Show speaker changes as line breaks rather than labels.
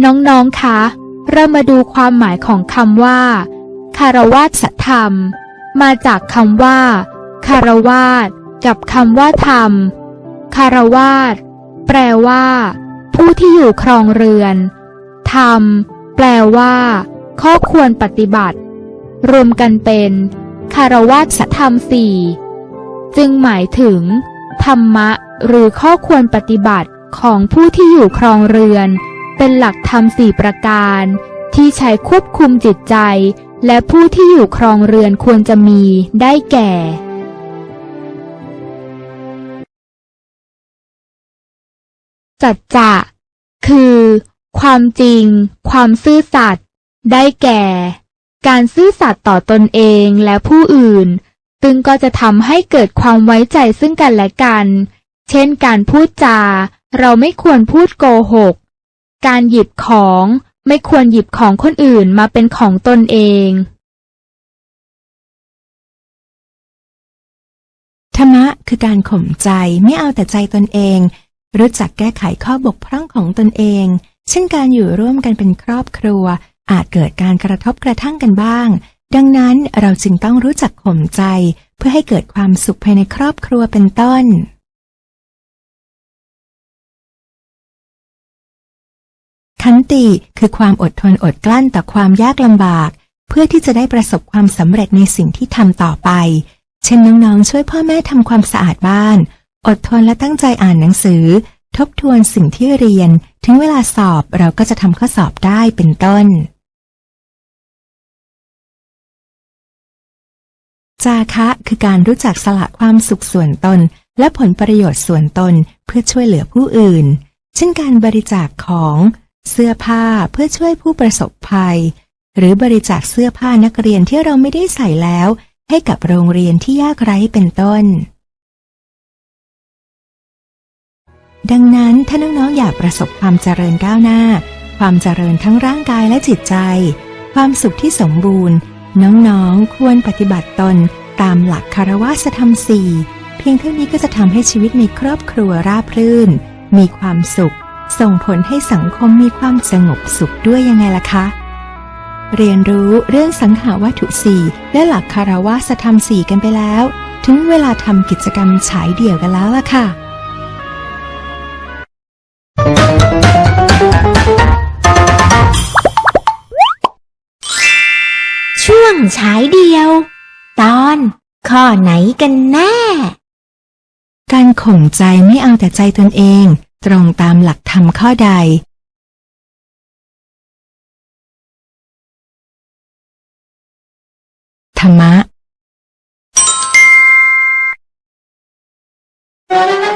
น้องๆ คะ เรามาดูความหมายของคำว่า คารวาสธรรม มาจากคำว่า คารวาสกับคำว่าธรรม คารวาสแปลว่า ผู้ที่อยู่ครองเรือน ธรรม แปลว่า ข้อควรปฏิบัติ รวมกันเป็น คารวาสธรรมสี่จึงหมายถึง ธรรมะ หรือข้อควรปฏิบัติของผู้ที่อยู่ครองเรือน เป็นหลักธรรมสี่ประการ ที่ใช้ควบคุมจิตใจ และผู้ที่อยู่ครองเรือนควรจะมีได้แก่สัจจะ คือ ความจริง ความซื่อสัตย์ได้แก่ การซื่อสัตย์ต่อตนเองและผู้อื่นซึ่งก็จะทำให้เกิดความไว้ใจซึ่งกันและกัน เช่นการพูดจา เราไม่ควรพูดโกหก การหยิบของไม่ควรหยิบของคนอื่นมาเป็นของตนเอง
ธรรมะคือการข่มใจไม่เอาแต่ใจตนเอง รู้จักแก้ไขข้อบกพร่องของตนเอง เช่นการอยู่ร่วมกันเป็นครอบครัว อาจเกิดการกระทบกระทั่งกันบ้าง ดังนั้นเราจึงต้องรู้จักข่มใจ เพื่อให้เกิดความสุขภายในครอบครัวเป็นต้น ขันติคือความอดทนอดกลั้นต่อความยากลำบาก เพื่อที่จะได้ประสบความสำเร็จในสิ่งที่ทำต่อไป เช่นน้องๆช่วยพ่อแม่ทำความสะอาดบ้าน อดทนและตั้งใจอ่านหนังสือ ทบทวนสิ่งที่เรียน ถึงเวลาสอบเราก็จะทำข้อสอบได้เป็นต้น จาคะคือการรู้จักสละความสุขส่วนตน และผลประโยชน์ส่วนตนเพื่อช่วยเหลือผู้อื่น เช่นการบริจาคของ เสื้อผ้าเพื่อช่วยผู้ประสบภัย หรือบริจาคเสื้อผ้านักเรียนที่เราไม่ได้ใส่แล้ว ให้กับโรงเรียนที่ยากไร้เป็นต้น ดังนั้นถ้าน้องๆอยากประสบความเจริญก้าวหน้า ความเจริญทั้งร่างกายและจิตใจ ความสุขที่สมบูรณ์ น้องๆควรปฏิบัติตนตามหลักคารวะธรรมสี่เพียงเท่านี้ก็จะทำให้ชีวิตในครอบครัวราบรื่น มีความสุข ส่งผลให้สังคมมีความสงบสุขด้วยยังไงล่ะคะ เรียนรู้เรื่องสังหาวัตถุสี่และหลักคารวะธรรมสี่กันไปแล้ว ถึงเวลาทำกิจกรรมฉายเดี่ยวกันแล้วล่ะค่ะ
ช่วงฉายเดียว ตอน ข้อไหนกันแน่
การข่มใจไม่เอาแต่ใจตนเอง ตรงตามหลักธรรมข้อใดธรรมะ